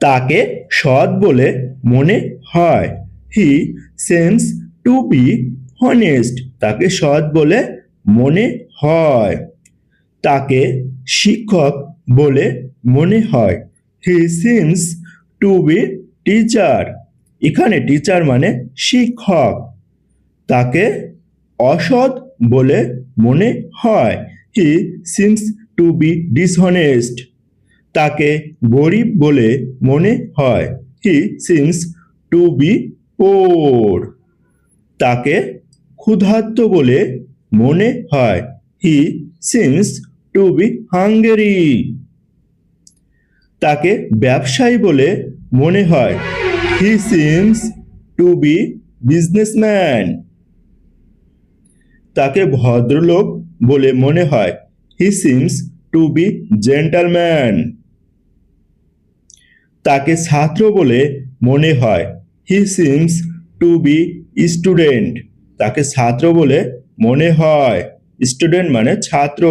তাকে সৎ বলে মনে হয়। He seems to be honest তাকে সৎ বলে মনে হয়। তাকে শিক্ষক বলে মনে হয়। He seems to be teacher এখানে টিচার মানে শিক্ষক। তাকে অসৎ বলে মনে হয়। He seems to be dishonest তাকে গরিব বলে মনে হয়। He seems to be poor তাকে ক্ষুধার্ত বলে মনে হয়। He seems to be hungry তাকে ব্যবসায়ী বলে মনে হয়। He seems to be businessman তাকে ভদ্রলোক বলে মনে হয়। He seems to be gentleman তাকে ছাত্র বলে মনে হয়। He seems to be student তাকে ছাত্র বলে মনে হয়। স্টুডেন্ট মানে ছাত্র।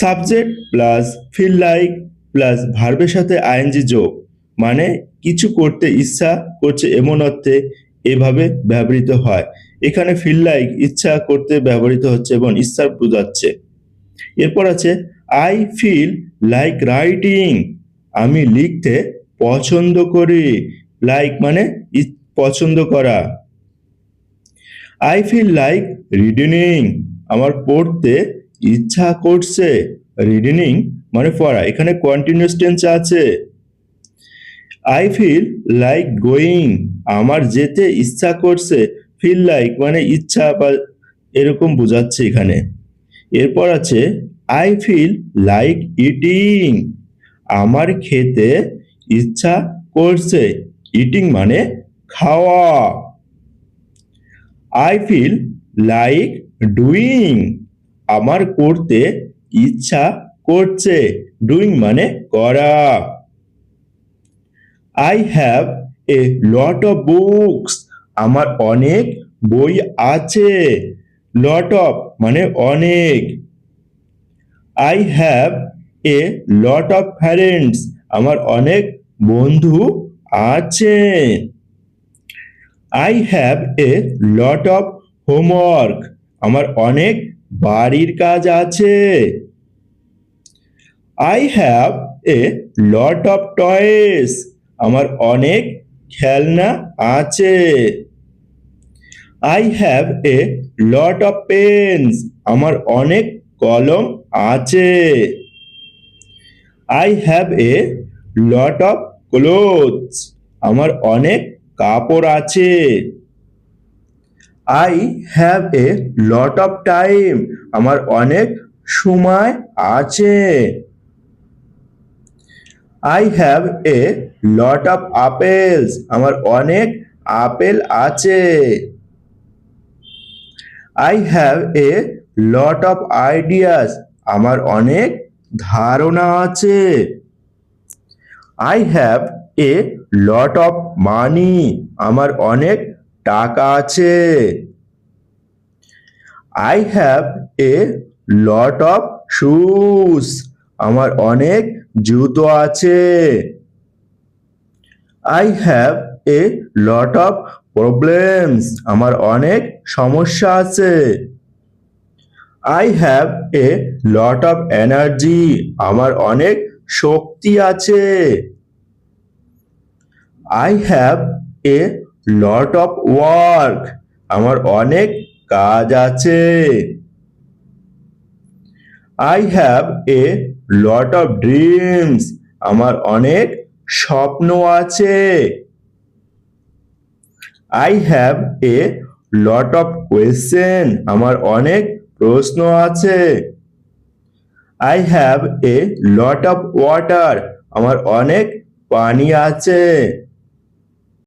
Subject plus feel like plus ভার্বের সাথে আইএনজি যোগ। মানে কিছু করতে ইচ্ছা করছে এমন অর্থে এভাবে ব্যবহৃত হয়। এখানে ফিল লাইক ইচ্ছা করতে ব্যবহৃত হচ্ছে এবং ইচ্ছা বোঝাচ্ছে। এরপর আছে আই ফিল লাইক রাইটিং আমি লিখতে পছন্দ করি। লাইক মানে পছন্দ করা। আই ফিল লাইক রিডিং আমার পড়তে ইচ্ছা করছে। রিডিং মানে পড়া। এখানে কন্টিনিউয়াস টেন্স আছে। আই ফিল লাইক গোয়িং আমার যেতে ইচ্ছা করছে। ফিল লাইক মানে ইচ্ছা বা এরকম বোঝাচ্ছে এখানে। এরপর আছে আই ফিল লাইক ইটিং আমার খেতে ইচ্ছা করছে। ইটিং মানে খাওয়া। আই ফিল লাইক ডুইং আমার করতে ইচ্ছা করছে। ডুইং মানে করা। I have a lot of books আমার অনেক বই আছে। লট অফ মানে অনেক। I have a lot of friends আমার অনেক বন্ধু আছে। I have a lot of homework আমার অনেক বাড়ির কাজ আছে। I have a lot of toys আমার অনেক খেলনা আছে। I have a lot of pens আমার অনেক কলম আছে। I have a lot of clothes আমার অনেক কাপড় আছে। I have a lot of time আমার অনেক সময় আছে। I have a lot of apples আমার অনেক আপেল আছে। I have a lot of ideas আমার অনেক ধারণা আছে। I have a lot of money আমার অনেক টাকা আছে। I have a lot of shoes আমার অনেক জুতো আছে। I have a lot of problems আমার অনেক সমস্যা আছে। I have a lot of energy আমার অনেক শক্তি আছে। I have a lot of work আমার অনেক কাজ আছে। I have a lot of dreams আমার অনেক স্বপ্ন আছে। I have a lot of question আমার অনেক প্রশ্ন আছে। I have a lot of water আমার অনেক পানি আছে।